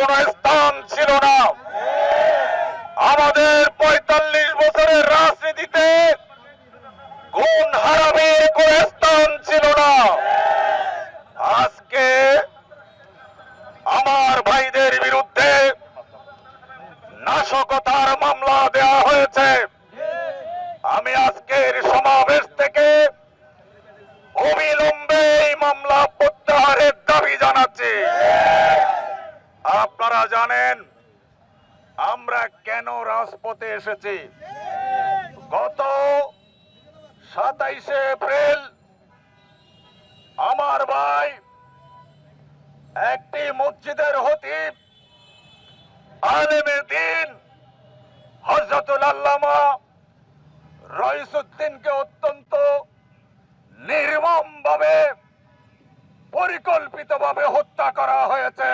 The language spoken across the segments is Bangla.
কোন স্থান ছিল না। আমাদের পঁয়তাল্লিশ বছরের রাজনীতিতে গুণ হারাবে আমরা কেন রাজপথে এসেছি? গত সাতাইশে এপ্রিল আমার ভাই একটি মসজিদের হতিব আলেমে দিন হজরতুল আল্লামা রইসুদ্দিনকে অত্যন্ত নির্মম ভাবে পরিকল্পিতভাবে হত্যা করা হয়েছে।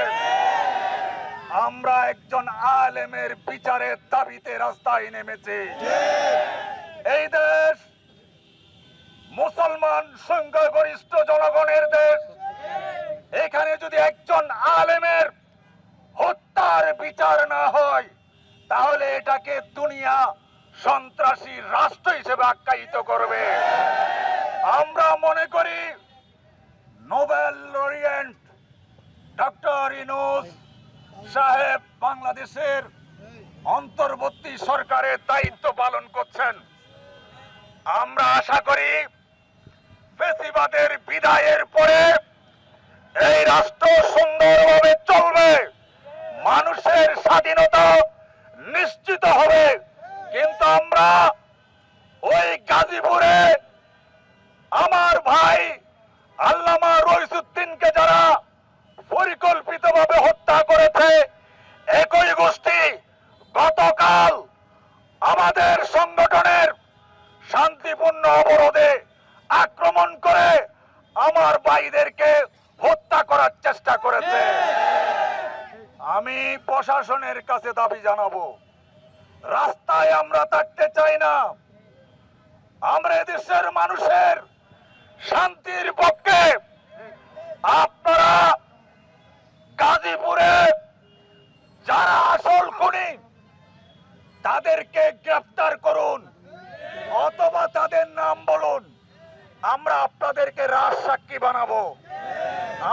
আমরা একজন আলেমের বিচারের দাবিতে রাস্তায় নেমেছি। এই দেশ মুসলমান সংখ্যাগরিষ্ঠ জনগণের দেশ। এখানে যদি একজন আলেমের হত্যার বিচার না হয়, তাহলে এটাকে দুনিয়া সন্ত্রাসী রাষ্ট্র হিসেবে আখ্যায়িত করবে। আমরা মনে করি নোবেল লরিয়েন্ট ডক্টর ইনুস সাহেব বাংলাদেশের অন্তর্বর্তী সরকারের দায়িত্ব পালন করছেন। আমরা আশা করি ফেসিবাদের বিদায়ের পরে এই রাষ্ট্র সুন্দরভাবে চলবে, মানুষের স্বাধীনতা নিশ্চিত হবে। কিন্তু আমরা ওই গাজীপুরে আমার ভাই আল্লামা রইসুদ্দিনকে যারা পরিকল্পিতভাবে হত্যা করেছে একই গোষ্ঠী গতকাল আমাদের সংগঠনের শান্তিপূর্ণ অবরোধে আক্রমণ করে আমার ভাইদেরকে হত্যা করার চেষ্টা করেছে। আমি প্রশাসনের কাছে দাবি জানাব, রাস্তায় আমরা থাকতে চাই না। আমরা দেশের মানুষের শান্তির পক্ষে আপনারা গাজীপুরে যারা আসল খুনি তাদেরকে গ্রেফতার করুন। অথবা তাদের নাম বলুন। আমরা আপনাদেরকে রাজ সাক্ষী বানাবো।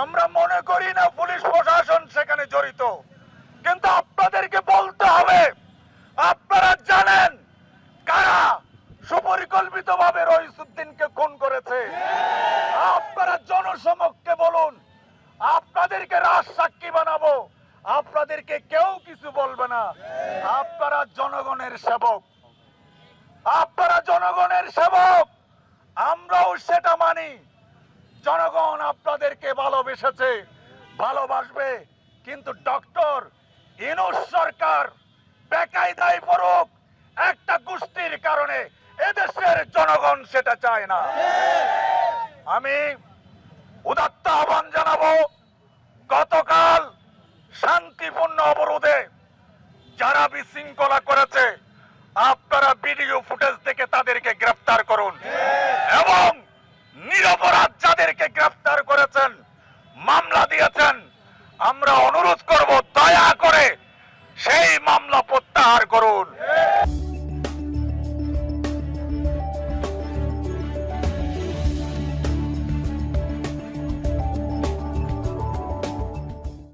আমরা মনে করি না পুলিশ প্রশাসন সেখানে জড়িত। কিন্তু আপনাদেরকে বলতে হবে, আপনারা জানেন কারা সুপরিকল্পিত ভাবে রহিসুদ্দিনকে খুন করেছে। আপনারা জনসমক্ষে বলুন, আপনাদেরকে রাজ সাক্ষী বানাবো। আপনাদেরকে কেউ কিছু বলবে না। আপনারা জনগণের সেবক। আপনারা জনগণের সেবক। আমরাও সেটা মানি। জনগণ আপনাদেরকে ভালোবেসেছে, ভালোবাসবে। কিন্তু ডক্টর ইনুস সরকার বেকায়দায় পড়ুক, একটা গোষ্ঠীর কারণে এদেশের জনগণ সেটা চায় না। আমি উদাত্ত আহ্বান জানাব, গতকাল শান্তিপূর্ণ অবরোধে যারা বিশৃঙ্খলা করেছে। আপনারা ভিডিও ফুটেজ থেকে তাদেরকে গ্রেফতার করুন। এবং নিরপরাধ যাদেরকে গ্রেফতার করেছেন, মামলা দিয়েছেন, আমরা অনুরোধ